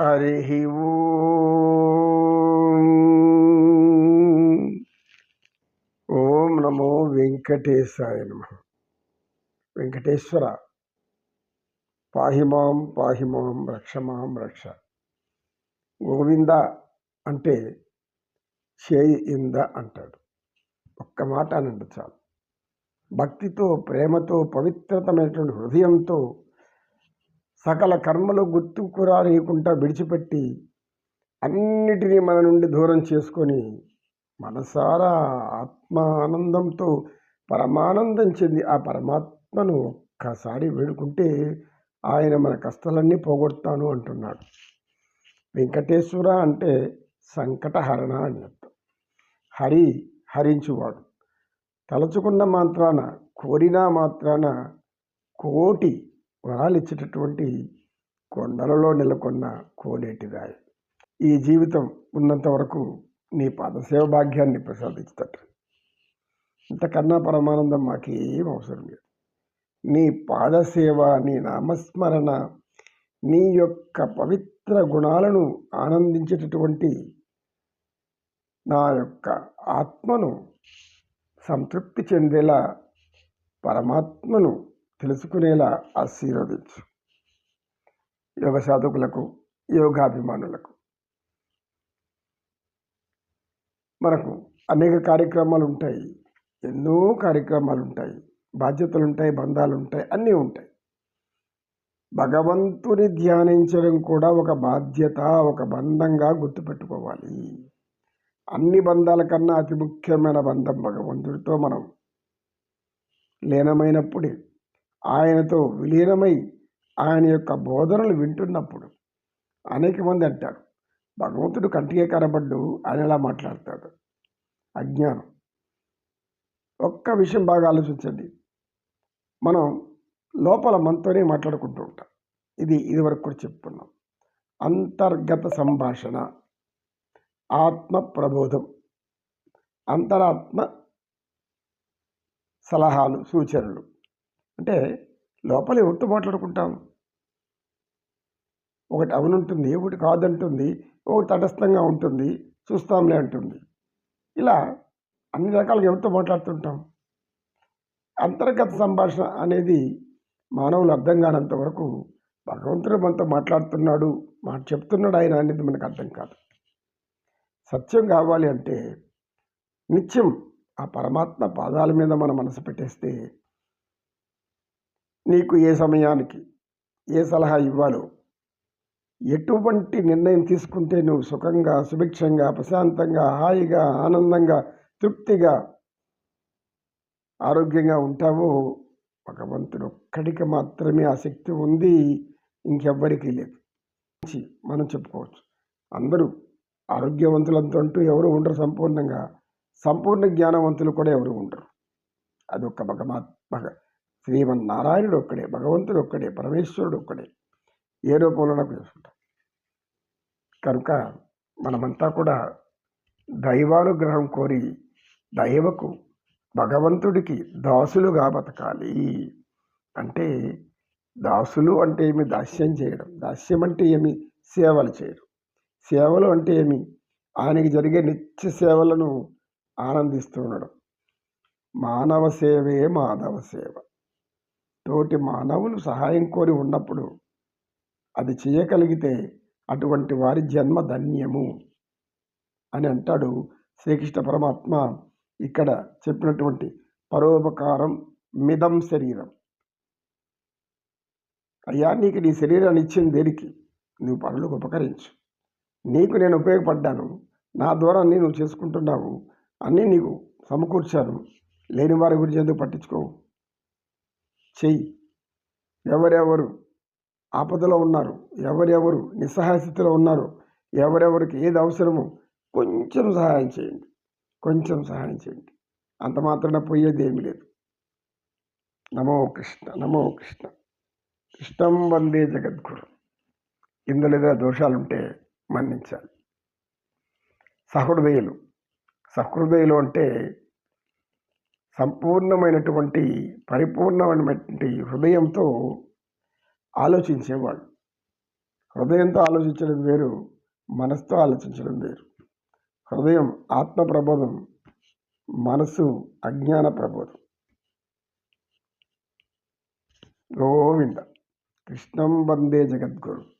హరి ఓం నమో వెంకటేశాయ నమ. వెంకటేశ్వర. పాహిమాం పాహిమాం రక్షమాం రక్ష. గోవింద అంటే చేయి ఇంద అంటాడు. ఒక్క మాట అనండి చాలు. భక్తితో ప్రేమతో పవిత్రతమైనటువంటి హృదయంతో సకల కర్మలు గుర్తుకురానియకుండా విడిచిపెట్టి అన్నిటినీ మన నుండి దూరం చేసుకొని మనసారా ఆత్మ ఆనందంతో పరమానందం చెంది ఆ పరమాత్మను ఒక్కసారి వేడుకుంటే ఆయన మన కష్టాలన్నీ పోగొడతాను అంటున్నాడు. వెంకటేశ్వర అంటే సంకటహరణ అని అర్థం. హరి హరించువాడు. తలచుకున్న మాత్రాన కోరినా మాత్రాన కోటి వరాలు ఇచ్చేటటువంటి కొండలలో నెలకొన్న కోనేటి రాయి. ఈ జీవితం ఉన్నంత వరకు నీ పాదసేవ భాగ్యాన్ని ప్రసాదించట. ఇంతకన్నా పరమానందం మాకేం అవసరం లేదు. నీ పాదసేవ నీ నామస్మరణ నీ యొక్క పవిత్ర గుణాలను ఆనందించేటటువంటి నా యొక్క ఆత్మను సంతృప్తి చెందేలా పరమాత్మను తెలుసుకునేలా ఆశీర్వదించు. యోగ సాధకులకు యోగాభిమానులకు. మనకు అనేక కార్యక్రమాలు ఉంటాయి ఎన్నో కార్యక్రమాలు ఉంటాయి బాధ్యతలు ఉంటాయి బంధాలు ఉంటాయి అన్నీ ఉంటాయి. భగవంతుని ధ్యానించడం కూడా ఒక బాధ్యత ఒక బంధంగా గుర్తుపెట్టుకోవాలి. అన్ని బంధాల కన్నా అతి ముఖ్యమైన బంధం భగవంతుడితో మనం లీనమైనప్పుడే ఆయనతో విలీనమై ఆయన యొక్క బోధనలు వింటున్నప్పుడు అనేక మంది అంటారు భగవంతుడు కంటికే కనబడ్డు ఆయన ఎలా మాట్లాడతాడు. అజ్ఞానం. ఒక్క విషయం బాగా ఆలోచించండి. మనం లోపల మనతోనే మాట్లాడుకుంటూ ఉంటాం. ఇది ఇదివరకు కూడా చెప్పుకున్నాం. అంతర్గత సంభాషణ ఆత్మ ప్రబోధం అంతరాత్మ సలహాలు సూచనలు. అంటే లోపల ఎవరితో మాట్లాడుకుంటాం. ఒకటి అవునుంటుంది ఒకటి కాదంటుంది ఒకటి తటస్థంగా ఉంటుంది చూస్తాంలే అంటుంది. ఇలా అన్ని రకాలుగా ఎవరితో మాట్లాడుతుంటాం? అంతర్గత సంభాషణ అనేది మానవులు అర్థం కానంత వరకు భగవంతుడు మనతో మాట్లాడుతున్నాడు మాట చెప్తున్నాడు ఆయన అనేది మనకు అర్థం కాదు. సత్యం కావాలి అంటే నిత్యం ఆ పరమాత్మ పాదాల మీద మన మనసు పెట్టేస్తే నీకు ఏ సమయానికి ఏ సలహా ఇవ్వాలో ఎటువంటి నిర్ణయం తీసుకుంటే నువ్వు సుఖంగా సుభిక్షంగా ప్రశాంతంగా హాయిగా ఆనందంగా తృప్తిగా ఆరోగ్యంగా ఉంటావో భగవంతుడు ఒక్కడికి మాత్రమే ఆ శక్తి ఉంది ఇంకెవ్వరికీ లేదు. మనం చెప్పుకోవచ్చు. అందరూ ఆరోగ్యవంతులంతా అంటూ ఎవరు ఉండరు సంపూర్ణంగా. సంపూర్ణ జ్ఞానవంతులు కూడా ఎవరు ఉండరు. అది ఒక్క భగవా శ్రీమన్నారాయణుడు ఒక్కడే భగవంతుడు ఒక్కడే పరమేశ్వరుడు ఒక్కడే ఏ రూపంలో నాకు కనుక మనమంతా కూడా దైవానుగ్రహం కోరి దైవకు భగవంతుడికి దాసులుగా బతకాలి. అంటే దాసులు అంటే ఏమి? దాస్యం చేయడం. దాస్యం అంటే ఏమి? సేవలు చేయడం. సేవలు అంటే ఏమి? ఆయనకి జరిగే నిత్య సేవలను ఆనందిస్తూ ఉండడం. మానవ సేవే మాధవ సేవ. తోటి మానవులు సహాయం కోరి ఉన్నప్పుడు అది చేయగలిగితే అటువంటి వారి జన్మ ధన్యము అని అంటాడు శ్రీకృష్ణ పరమాత్మ ఇక్కడ చెప్పినటువంటి పరోపకారం మిదం శరీరం. అయ్యా నీకు నీ శరీరాన్ని ఇచ్చింది దేనికి? నువ్వు పనులకు ఉపకరించు. నీకు నేను ఉపయోగపడ్డాను. నా ద్వారా అన్నీ నువ్వు చేసుకుంటున్నావు. అన్నీ నీకు సమకూర్చాను. లేని వారి గురించి ఎందుకు పట్టించుకోవు? చెయ్యి. ఎవరెవరు ఆపదలో ఉన్నారు ఎవరెవరు నిస్సహాయ స్థితిలో ఉన్నారు ఎవరెవరికి ఏది అవసరమో కొంచెం సహాయం చేయండి. కొంచెం సహాయం చేయండి. అంత మాత్రాన పోయేది ఏమీ లేదు. నమో కృష్ణ నమో కృష్ణ. కృష్ణం వందే జగద్గురు. ఇందులో ఏదైనా దోషాలుంటే మన్నించాలి. సహృదయులు సహృదయులు అంటే సంపూర్ణమైనటువంటి పరిపూర్ణమైనటువంటి హృదయంతో ఆలోచించేవాళ్ళు హృదయంతో ఆలోచించడం వేరు మనసుతో ఆలోచించడం వేరు. హృదయం ఆత్మ ప్రబోధం మనసు అజ్ఞాన ప్రబోధం. గోవింద. కృష్ణం వందే జగద్గురు.